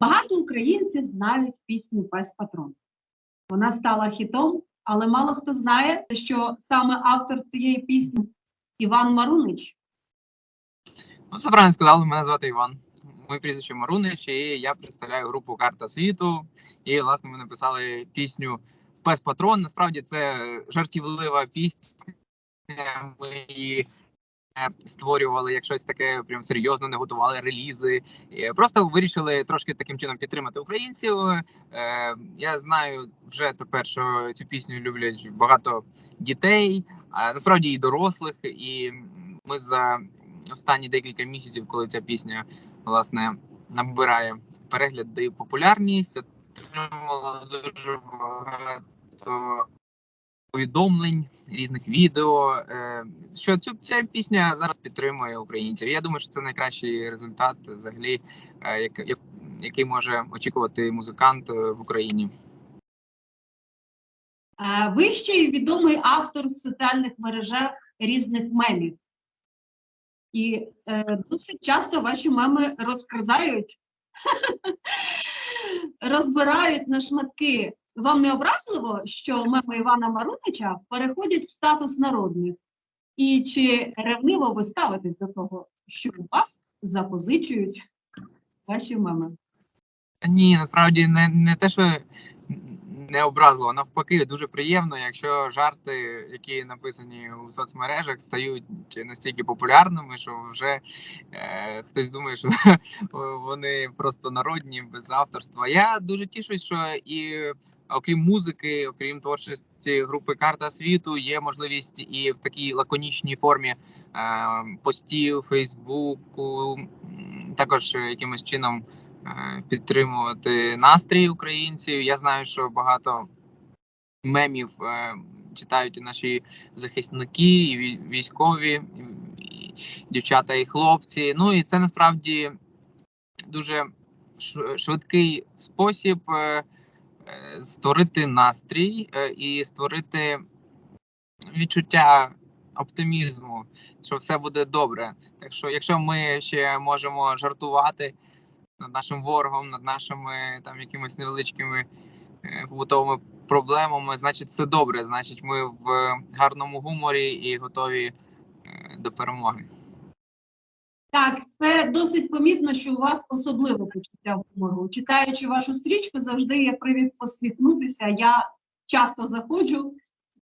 Багато українців знають пісню Пес Патрон. Вона стала хітом, але мало хто знає, що саме автор цієї пісні Іван Марунич. Ну, все правильно сказали, мене звати Іван. Моє прізвище Марунич, і я представляю групу Карта світу. І, власне, ми написали пісню Пес Патрон. Насправді це жартівлива пісня. Ми її створювали як щось таке, прям серйозно, не готували релізи. Просто вирішили трошки таким чином підтримати українців. Е, Я знаю вже тепер, що цю пісню люблять багато дітей, а насправді і дорослих. І ми за останні декілька місяців, коли ця пісня власне набирає перегляди популярність, отримала дуже багато повідомлень, різних відео. е, Що цю ця пісня зараз підтримує українців. Я думаю, що це найкращий результат, взагалі, е, як, як, який може очікувати музикант е, в Україні. Ви ще й відомий автор в соціальних мережах різних мемів. І е, досить часто ваші меми розкрадають, розбирають на шматки. Вам не образливо, що меми Івана Марунича переходять в статус народних? І чи ревниво ви ставитесь до того, що у вас запозичують ваші меми? Ні, насправді не, не те, що не образливо, навпаки, дуже приємно, якщо жарти, які написані у соцмережах, стають настільки популярними, що вже е, хтось думає, що вони просто народні без авторства. Я дуже тішусь, що і окрім музики, окрім творчості групи Карта світу, є можливість і в такій лаконічній формі е, постів, Фейсбуку, також якимось чином е, підтримувати настрій українців. Я знаю, що багато мемів е, читають і наші захисники, і вій- військові, і дівчата і хлопці. Ну і це насправді дуже швидкий спосіб створити настрій е, і створити відчуття оптимізму, що все буде добре. Так що, якщо ми ще можемо жартувати над нашим ворогом, над нашими там якимись невеличкими е, побутовими проблемами, значить все добре. Значить, ми в гарному гуморі і готові е, до перемоги. Так, це досить помітно, що у вас особливе почуття гумору. Читаючи вашу стрічку, завжди є привід посміхнутися. Я часто заходжу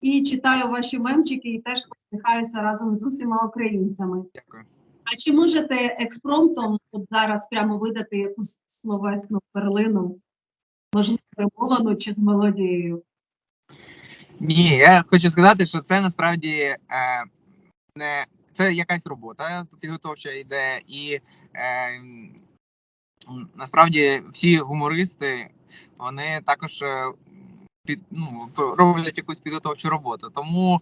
і читаю ваші мемчики і теж посміхаюся разом з усіма українцями. Дякую. А чи можете експромтом от зараз прямо видати якусь словесну перлину, можливо, римовану чи з мелодією? Ні, я хочу сказати, що це насправді е, не це якась робота підготовча йде, і е, насправді всі гумористи вони також е, під, ну, роблять якусь підготовчу роботу. Тому,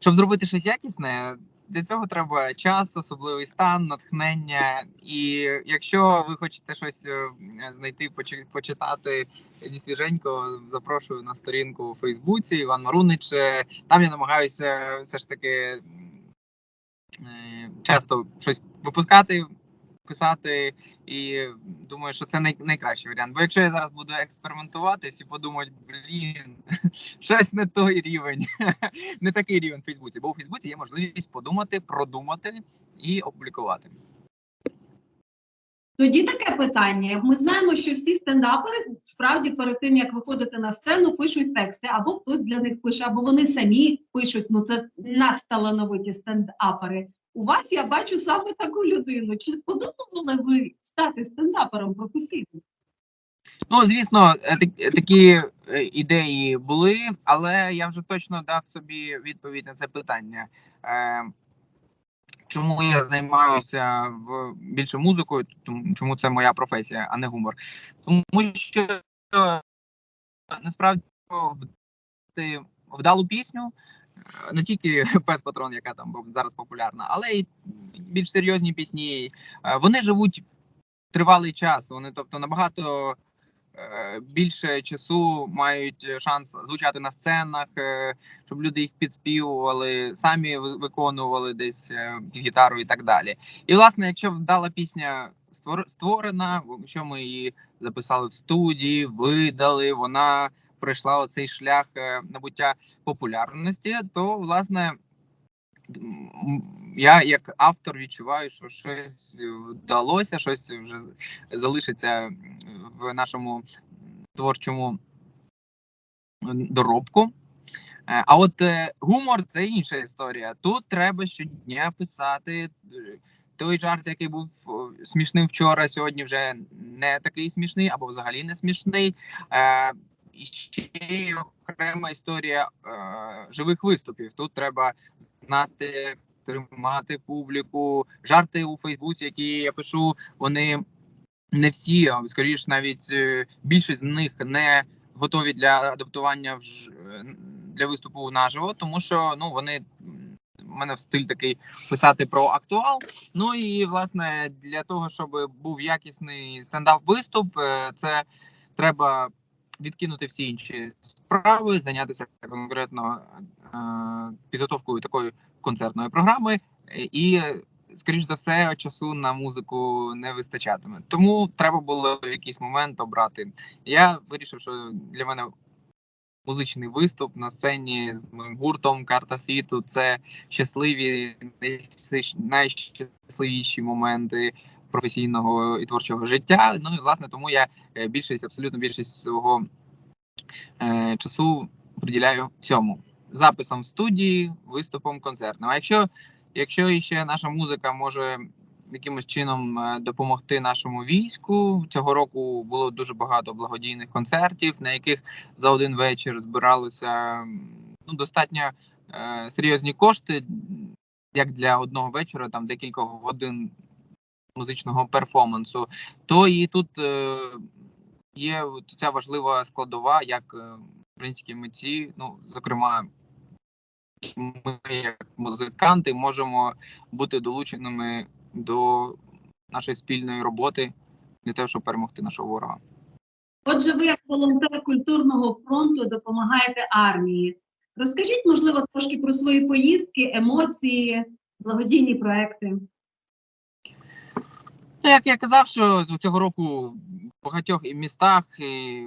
щоб зробити щось якісне, для цього треба час, особливий стан, натхнення. І якщо ви хочете щось е, знайти, почитати зі свіженько, запрошую на сторінку у Фейсбуці Іван Марунич. Е, Там я намагаюся все ж таки часто щось випускати, писати, і думаю, що це най- найкращий варіант. Бо якщо я зараз буду експериментувати, всі подумають, блін, щось не той рівень, не такий рівень в Фейсбуці. Бо у Фейсбуці є можливість подумати, продумати і опублікувати. Тоді таке питання. Ми знаємо, що всі стендапери справді перед тим, як виходити на сцену, пишуть тексти, або хтось для них пише, або вони самі пишуть. Ну це надталановиті стендапери. У вас я бачу саме таку людину. Чи подумали ви стати стендапером професійним? Ну, звісно, е, такі е, ідеї були, але я вже точно дав собі відповідь на це питання. Чому я займаюся в більше музикою, чому це моя професія, а не гумор? Тому що е, насправді ти вдалу пісню, е, не тільки пес патрон, яка там зараз популярна, але й більш серйозні пісні. е, Вони живуть тривалий час. Вони, тобто, набагато більше часу мають шанс звучати на сценах, е, щоб люди їх підспівували, самі ви- виконували десь е, під гітару і так далі. І власне, якщо вдала пісня створ- створена, що ми її записали в студії, видали. Вона пройшла оцей шлях е, набуття популярності, то власне. Я як автор відчуваю, що щось вдалося, щось вже залишиться в нашому творчому доробку. Е, А от е, гумор це інша історія. Тут треба щодня писати. е, Той жарт, який був смішним вчора, сьогодні вже не такий смішний або взагалі не смішний. І ще окрема історія е, живих виступів. Тут треба знати, тримати публіку. Жарти у Фейсбуці, які я пишу, вони не всі, а скоріш навіть е, більшість з них не готові для адаптування в ж- е, для виступу наживо, тому що ну вони у мене стиль такий писати про актуал. Ну і власне для того, щоб був якісний стендап виступ, е, це треба відкинути всі інші справи, зайнятися конкретно е, підготовкою такої концертної програми, і скоріш за все, часу на музику не вистачатиме. Тому треба було в якийсь момент обрати. Я вирішив, що для мене музичний виступ на сцені з моїм гуртом Карта світу це щасливі, найщасливіші моменти професійного і творчого життя. Ну і власне тому я е, більшість, абсолютно більшість свого е, часу приділяю цьому записом в студії, виступом концертним. А якщо Якщо ще наша музика може якимось чином е, допомогти нашому війську, цього року було дуже багато благодійних концертів, на яких за один вечір збиралися м, ну, достатньо е, серйозні кошти, як для одного вечора, там декілька годин музичного перформансу, то і тут е, є ця важлива складова, як е, українські митці, ну зокрема ми, як музиканти, можемо бути долученими до нашої спільної роботи для того, щоб перемогти нашого ворога. Отже, ви як волонтер культурного фронту допомагаєте армії. Розкажіть, можливо, трошки про свої поїздки, емоції, благодійні проекти. Ну, як я казав, що цього року в багатьох і містах і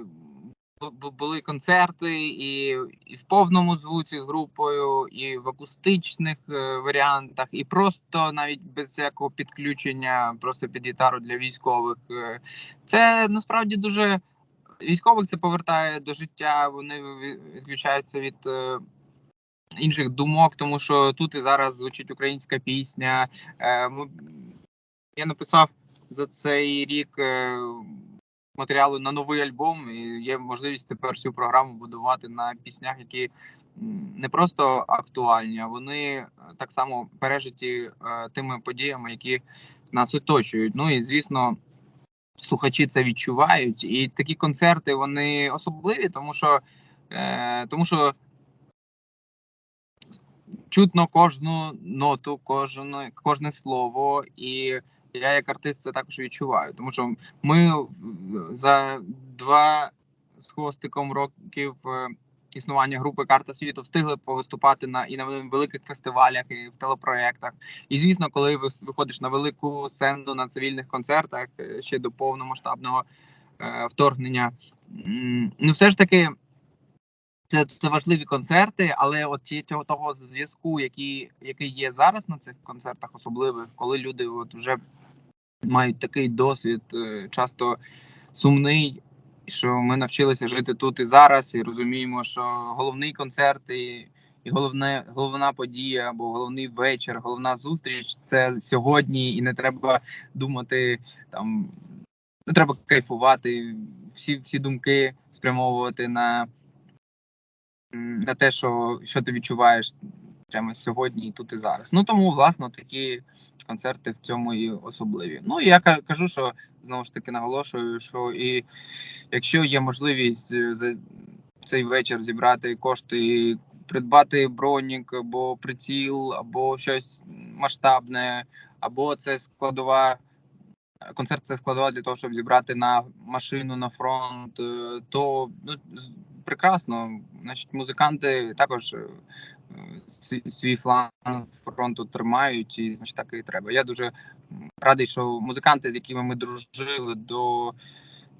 бу- бу- були концерти, і, і в повному звуці з групою, і в акустичних е, варіантах, і просто навіть без всякого підключення, просто під гітару для військових. Е, Це насправді дуже військових це повертає до життя. Вони відключаються від. е, Інших думок, тому що тут і зараз звучить українська пісня. Е, я написав за цей рік е, матеріалу на новий альбом, і є можливість тепер всю програму будувати на піснях, які не просто актуальні, а вони е, так само пережиті е, тими подіями, які нас оточують. Ну і звісно, слухачі це відчувають. І такі концерти вони особливі, тому що, е, тому що чутно кожну ноту, кожне, кожне слово, і я як артист це також відчуваю. Тому що ми за два з хвостиком років е, існування групи Карта світу встигли повиступати на і на великих фестивалях, і в телепроєктах. І звісно, коли ви виходиш на велику сцену на цивільних концертах е, ще до повномасштабного е, вторгнення, ну все ж таки. Це, це важливі концерти, але от ті- цього того зв'язку, який, який є зараз на цих концертах, особливих, коли люди от вже мають такий досвід, е, часто сумний, що ми навчилися жити тут і зараз, і розуміємо, що головний концерт і, і головне, головна подія або головний вечір, головна зустріч це сьогодні, і не треба думати там, не треба кайфувати, всі, всі думки спрямовувати на на те, що, що ти відчуваєш прямо сьогодні і тут і зараз. Ну тому, власне, такі концерти в цьому і особливі. Ну і я кажу, що знову ж таки наголошую, що і якщо є можливість е, за цей вечір зібрати кошти, і придбати бронік або приціл, або щось масштабне, або це складова. Концерт це складова для того, щоб зібрати на машину на фронт, е, то ну, прекрасно. Значить, музиканти також свій, фланг фронту тримають, і значить так і треба. Я дуже радий, що музиканти, з якими ми дружили до,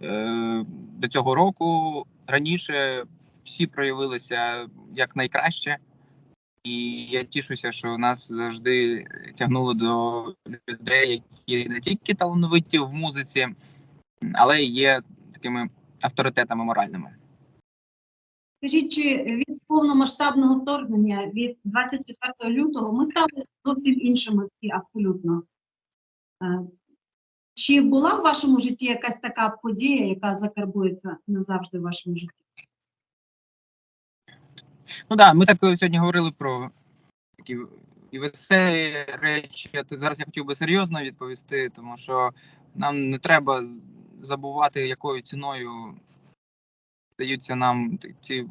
е, до цього року, раніше всі проявилися як найкраще. І я тішуся, що нас завжди тягнуло до людей, які не тільки талановиті в музиці, але й є такими авторитетами моральними. Скажіть, чи повномасштабного вторгнення від 24 лютого ми стали зовсім іншими всі абсолютно? Е, Чи була в вашому житті якась така подія, яка закарбується назавжди в вашому житті? Ну так, ми так сьогодні говорили про такі і веселі речі. Зараз я хотів би серйозно відповісти, тому що нам не треба забувати, якою ціною даються нам ці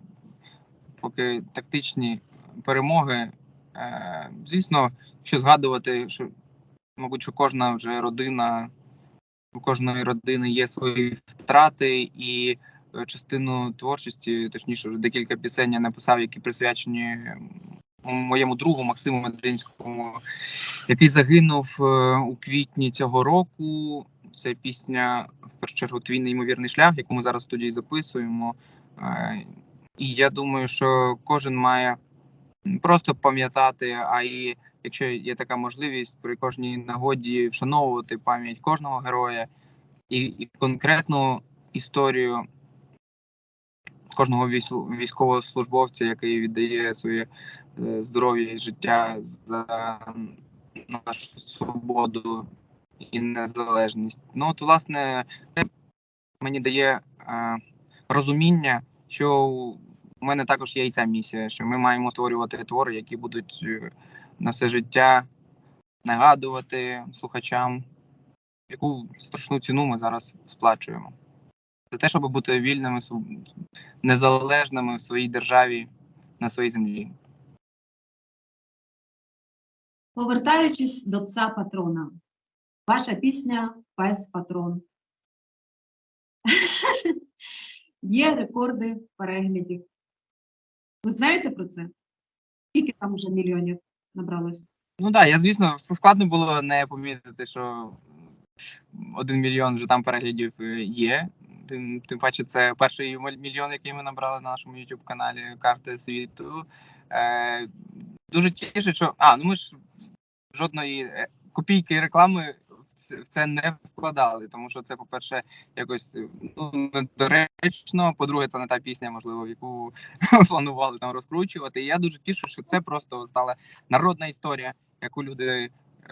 поки тактичні перемоги. Е, звісно, якщо згадувати, що, мабуть, що кожна вже родина, у кожної родини є свої втрати, і е, частину творчості, точніше, вже декілька пісень я написав, які присвячені моєму другу Максиму Мединському, який загинув е, у квітні цього року. Це пісня, в першу чергу, твій неймовірний шлях, яку ми зараз в студії записуємо. І я думаю, що кожен має просто пам'ятати, а і якщо є така можливість, при кожній нагоді вшановувати пам'ять кожного героя і, і конкретну історію кожного військ- військовослужбовця, який віддає своє е, здоров'я і життя за нашу свободу і незалежність. Ну от, власне, це мені дає е, розуміння, що у мене також є і ця місія, що ми маємо створювати твори, які будуть е, на все життя нагадувати слухачам, яку страшну ціну ми зараз сплачуємо. За те, щоб бути вільними, незалежними в своїй державі на своїй землі. Повертаючись до пса патрона, ваша пісня Пес Патрон. Є рекорди переглядів. Ви знаєте про це? Скільки там вже мільйонів набралось? Ну так, я звісно, складно було не помітити, що один мільйон вже там переглядів е, є. Тим, тим паче, це перший мільйон, який ми набрали на нашому youtube каналі Карти світу. Е, дуже тішить, що. А, ну ми ж жодної е, копійки реклами в це, не вкладали, тому що це, по-перше, якось ну, недоречно. По-друге, це не та пісня, можливо, яку планували там розкручувати. І я дуже тішу, що це просто стала народна історія, яку люди е,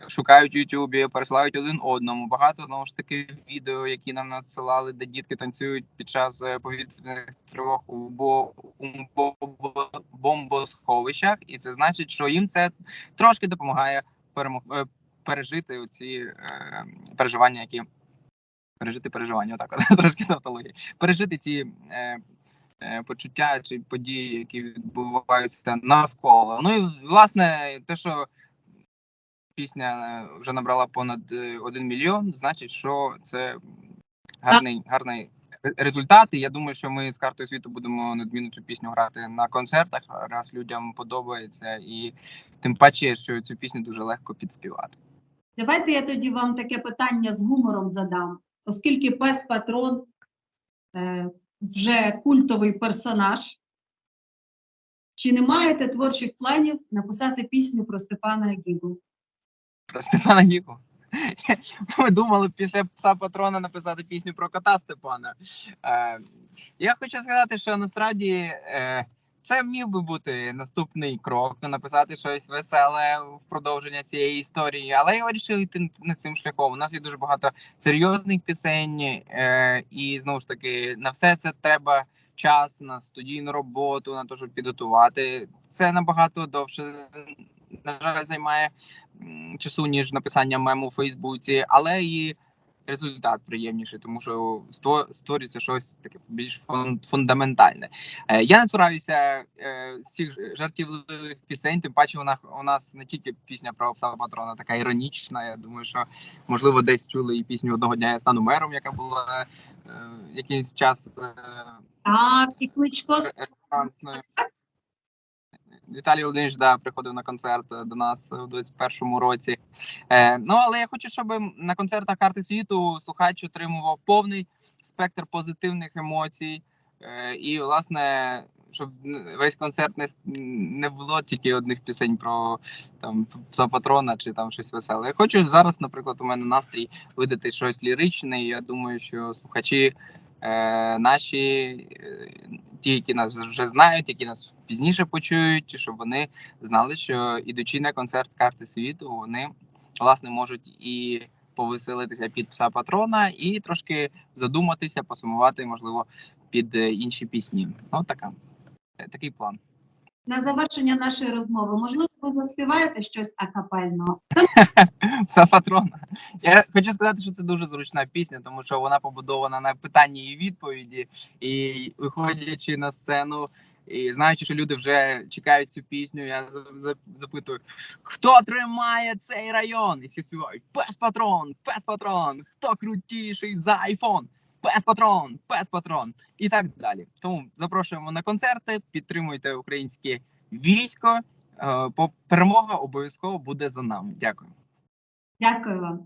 шукають в Ютубі, пересилають один одному. Багато знову ж таки відео, які нам надсилали, де дітки танцюють під час е, повітряних тривог у бо бомбосховищах, і це значить, що їм це трошки допомагає перемог е, пережити оці е, переживання, які пережити переживання, отак от, трошки тавтології. пережити ці. Е, е, Почуття чи події, які відбуваються навколо. Ну і власне, те, що пісня вже набрала понад 1 мільйон, значить, що це гарний, гарний ре- результат. Я думаю, що ми з картою світу будемо надмінно цю пісню грати на концертах, раз людям подобається, і тим паче, що цю пісню дуже легко підспівати. Давайте я тоді вам таке питання з гумором задам, оскільки пес патрон е, вже культовий персонаж. Чи не маєте творчих планів написати пісню про Степана Гігу? Про Степана Гіку. Ми думали після пса патрона написати пісню про кота Степана. Е, я хочу сказати, що насправді е, це міг би бути наступний крок, написати щось веселе в продовження цієї історії. Але я вирішив йти не цим шляхом. У нас є дуже багато серйозних пісень, е, і знову ж таки на все це треба час на студійну роботу, на те, щоб підготувати. Це набагато довше. На жаль, займає часу, ніж написання мему у Фейсбуці, але і результат приємніший, тому що ство- створюється щось таке більш фун- фундаментальне. Е, Я не цураюся е, з цих жартівливих пісень, тим паче вона у нас не тільки пісня про пса патрона, така іронічна. Я думаю, що можливо десь чули і пісню одного дня я стану мером, яка була е, якийсь час Так, і Кличко. Віталій Володимирович да, приходив на концерт е, до нас у 21-му році. Е, ну але я хочу, щоб на концертах карти світу слухач отримував повний спектр позитивних емоцій. Е, і, власне, щоб весь концерт не, не було тільки одних пісень про там пса патрона чи там щось веселе. Я хочу зараз, наприклад, у мене настрій видати щось ліричне. і Я думаю, що слухачі е, наші, е, ті, які нас вже знають, які нас пізніше почують, щоб вони знали, що ідучи на концерт карти світу, вони власне можуть і повеселитися під пса патрона, і трошки задуматися, посумувати, можливо, під е, інші пісні. Ну така такий план. На завершення нашої розмови, можливо, ви заспіваєте щось акапельно? Це патрона. Я хочу сказати, що це дуже зручна пісня, тому що вона побудована на питанні і відповіді, і виходячи на сцену. І знаючи, що люди вже чекають цю пісню, я за- за- запитую, хто тримає цей район? І всі співають Пес патрон, пес патрон, хто крутіший за айфон? Пес патрон, пес патрон і так далі. Тому запрошуємо на концерти, підтримуйте українське військо. Е, Перемога обов'язково буде за нами. Дякую. дякую вам.